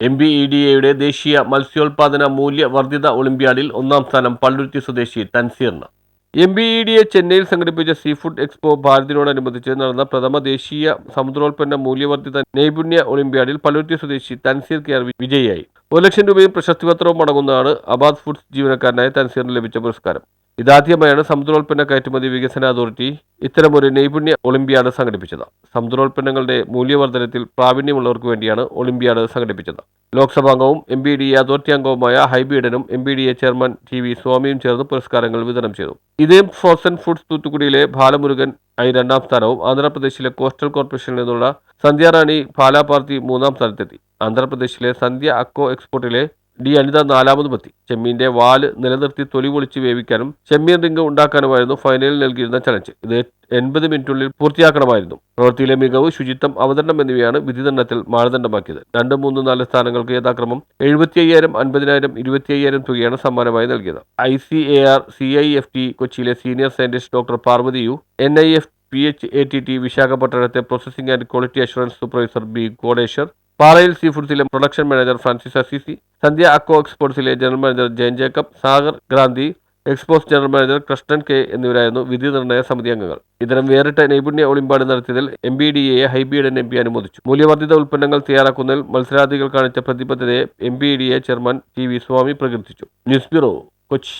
M B E D എയുടെ ദേശീയ മത്സ്യോൽപാദന മൂല്യവർദ്ധിത ഒളിമ്പ്യാഡിൽ ഒന്നാം സ്ഥാനം പള്ളുരുത്തി സ്വദേശി തൻസീറിന് M B E D A ചെന്നൈയിൽ സംഘടിപ്പിച്ച സീ ഫുഡ് എക്സ്പോ ഭാരതിനോടനുബന്ധിച്ച് നടന്ന പ്രഥമ ദേശീയ സമുദ്രോൽപ്പന്ന മൂല്യവർദ്ധിത നൈപുണ്യ ഒളിമ്പ്യാഡിൽ പള്ളുരുത്തി സ്വദേശി തൻസീർ കെ ആർ വിജയിയായി. ഒരു ലക്ഷം രൂപയും പ്രശസ്തിപത്രവും അടങ്ങുന്നതാണ് അബാദ് ഫുഡ്സ് ജീവനക്കാരനായ തൻസീറിന് ലഭിച്ച പുരസ്കാരം. ഇതാദ്യമായാണ് സമുദ്രോൽപ്പന്ന കയറ്റുമതി വികസന അതോറിറ്റി ഇത്തരമൊരു നൈപുണ്യ ഒളിമ്പ്യാഡ് സംഘടിപ്പിച്ചത്. സമുദ്രോൽപ്പന്നങ്ങളുടെ മൂല്യവർദ്ധനത്തിൽ പ്രാവീണ്യമുള്ളവർക്ക് വേണ്ടിയാണ് ഒളിമ്പ്യാഡ് സംഘടിപ്പിച്ചത്. ലോക്സഭാംഗവും M B D A authority അംഗവുമായ ഹൈബീഡനും M B D A chairman T V സ്വാമിയും ചേർന്ന് പുരസ്കാരങ്ങൾ വിതരണം ചെയ്തു. ഇതേ ഫ്രോസൺ ഫുഡ്സ് തൂത്തുക്കുടിയിലെ ബാലമുരുകൻ ഐ രണ്ടാം സ്ഥാനവും ആന്ധ്രാപ്രദേശിലെ കോസ്റ്റൽ കോർപ്പറേഷനിൽ നിന്നുള്ള സന്ധ്യാറാണി പാലാപാർത്തി മൂന്നാം സ്ഥാനത്തെത്തി. ആന്ധ്രാപ്രദേശിലെ സന്ധ്യ അക്കോ എക്സ്പോർട്ടിലെ ഡി അനിത നാലാമതുമെത്തി ചെമ്മീന്റെ വാൽ നിലനിർത്തി തൊലി പൊളിച്ച് വേവിക്കാനും ചെമ്മീൻ റിംഗ് ഉണ്ടാക്കാനുമായിരുന്നു ഫൈനലിൽ നൽകിയിരുന്ന ചലഞ്ച്. ഇത് എൺപത് മിനിറ്റിനുള്ളിൽ പൂർത്തിയാക്കണമായിരുന്നു. പ്രവൃത്തിയിലെ മികവ് ശുചിത്വം അവതരണം എന്നിവയാണ് വിധിദണ്ഡത്തിൽ മാനദണ്ഡമാക്കിയത്. രണ്ട് മൂന്ന് നാല് സ്ഥാനങ്ങൾക്ക് യഥാക്രമം എഴുപത്തി അയ്യായിരം അൻപതിനായിരം ഇരുപത്തി അയ്യായിരം തുകയാണ് സമ്മാനമായി നൽകിയത്. I C A R C I F T കൊച്ചിയിലെ senior scientist doctor Parvathy U N I F P H A T T വിശാഖപട്ടണത്തെ processing and quality assurance supervisor B Koteshwar Parayil sea ഫുഡ്സിലെ production manager Francis Assisi Sandhya aqua എക്സ്പോർട്സിലെ general manager Jayan Jacob Sagar Grandhi exports general manager Krishnan K എന്നിവരായിരുന്നു വിധി നിർണയ സമിതി അംഗങ്ങൾ. ഇത്തരം വേറിട്ട നൈപുണ്യ ഒളിമ്പാട് നടത്തിയതിൽ എം ബി ഡി എയെ ഹൈബിയുടെ എം പി അനുമോദിച്ചു. മൂല്യവർദ്ധിത ഉൽപ്പന്നങ്ങൾ തയ്യാറാക്കുന്നതിൽ മത്സരാർത്ഥികൾ കാണിച്ച പ്രതിബദ്ധതയെ M B D A chairman T V Swami പ്രകീർത്തിച്ചു. News bureau Kochi.